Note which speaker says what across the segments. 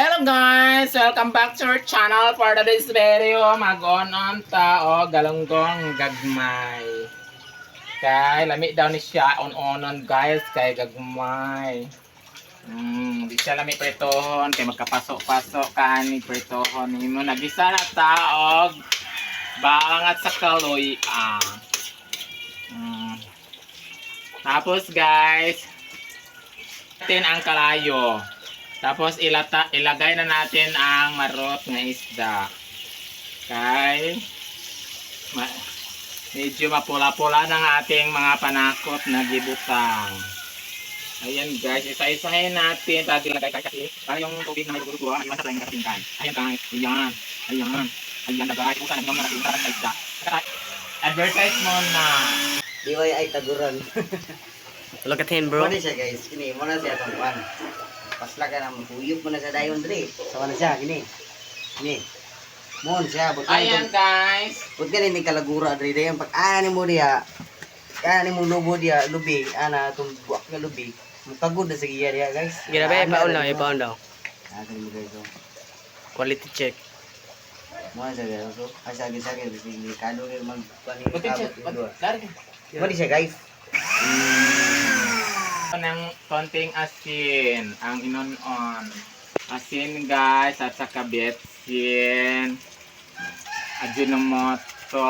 Speaker 1: Hello guys! Welcome back to our channel for today's video. Mag-on-on ta o galunggong gagmay. Kay lami daw ni siya on-onon guys kay gagmay. Hmm, di siya lami pretohon kay magkapasok-pasok ka ni pretohon nimo nagisa na ta og baangat sa kaloy ah. Hmm. Tapos guys, natin ang kalayo. Tapos ilata, ilagay na natin ang marot na isda. Kay ma, medyo mapula-pula ng ating mga panakot na gibutang. Ayan guys, isa-isahin natin. Tapos ilagay kasi para yung tubig na may gurugura, iwan sa tayong katingkan. Ayan guys, ayan, ayan, ayan na guys. Usan ang mga natinta ng isda. Advertise mo na.
Speaker 2: DIY taguran.
Speaker 3: Look at him, bro.
Speaker 2: Bro. siya guys, kini mo na siya tong kwan. Pasla ka na tuyok mo na sa dayon dre. Sawa na siya kini. Kini. Mon siya but
Speaker 1: Ayan guys.
Speaker 2: But kani ni kalagura dre dayon pag ana ni mo diya. Ana ni mo lubo diya lubi ana tong buak nga lubi. Mutagod na sa giya diya guys. Ana
Speaker 3: ipaon
Speaker 2: mo.
Speaker 3: ipaon daw.
Speaker 2: Ah, mo guys. oh.
Speaker 3: Quality check.
Speaker 2: Mo na siya guys. So, asa gi sa guys ni kado ni mag pani.
Speaker 1: Buti siya. Dari.
Speaker 2: Mo di siya guys.
Speaker 1: Ng konting asin ang inon-on. Asin guys at saka betsin. Ajinomoto.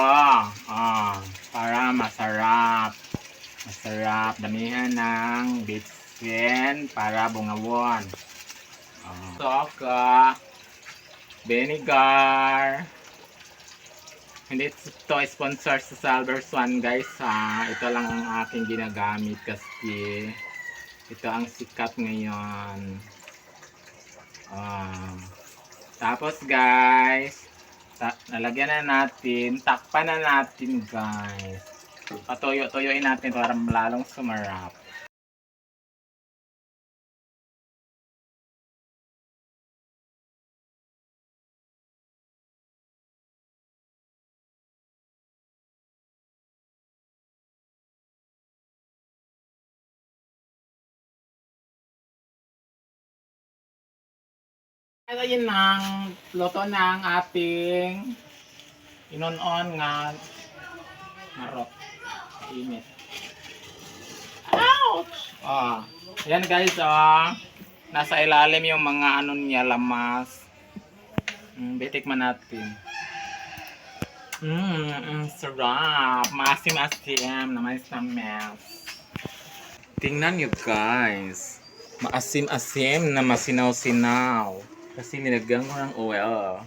Speaker 1: Ah, para masarap. Masarap. Damihan ng betsin para bungawon. Ah. Soka. Vinegar. Hindi ito sponsor sa Salver Swan guys ha. Ito lang ang aking ginagamit kasi ito ang sikat ngayon. Ah. tapos guys, ta- nalagyan na natin, takpan na natin guys. Patuyo-tuyoin natin para lalong sumarap. At ayun ang luto ng ating inon-on nga marot. Init. Ouch! Ah, ayan guys, ah. Nasa ilalim yung mga ano niya, lamas. Mm, bitikman natin. Mmm, mm, sarap. Maasim-asim na mais na mes. Tingnan nyo guys. Maasim-asim na masinaw-sinaw. Kasi nilagyan ko ng oil.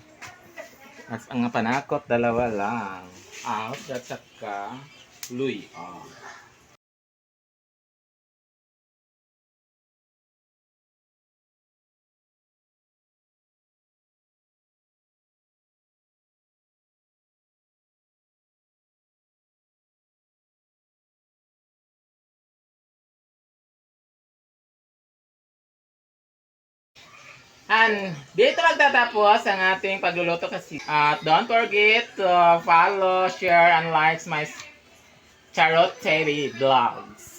Speaker 1: At ang panakot, dalawa lang. Out at saka luy. Oh. And dito magtatapos ang ating pagluluto kasi. At don't forget to follow, share, and like my Charot TV vlogs.